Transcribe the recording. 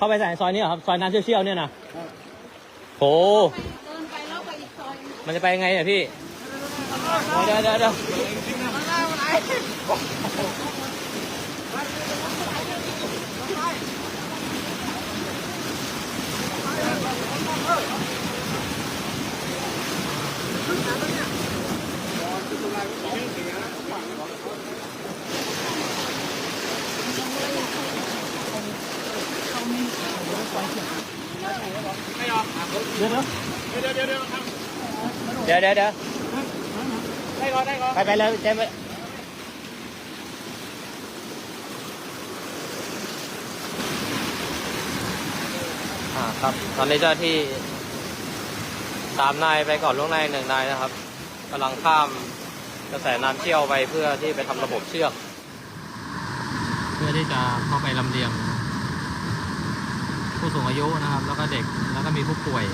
เข้าไปใส่ซอยนี้เหรอครับ ซอยน้ำเชี่ยวๆเนี่ยนะโห เดินไปแล้วไปอีกซอยมันจะไปยังไงอะพี่ เดี๋ยวเดี๋ยวเดี๋ยวเดี๋ยวเดี๋ยวเดี๋ยวได้ก่อนได้ก่อนไปไปเลยเจ๊ไปอ่าครับ ตอนนี้เจ้าที่สามนายไปก่อนล่วงหน้าหนึ่งนายนะครับกำลังข้ามกระแสน้ำเชี่ยวไปเพื่อที่ไปทำระบบเชือก เพื่อที่จะเข้าไปลำเลียง ผู้สูงอายุนะครับ แล้วก็เด็กแล้วก็มีผู้ป่วย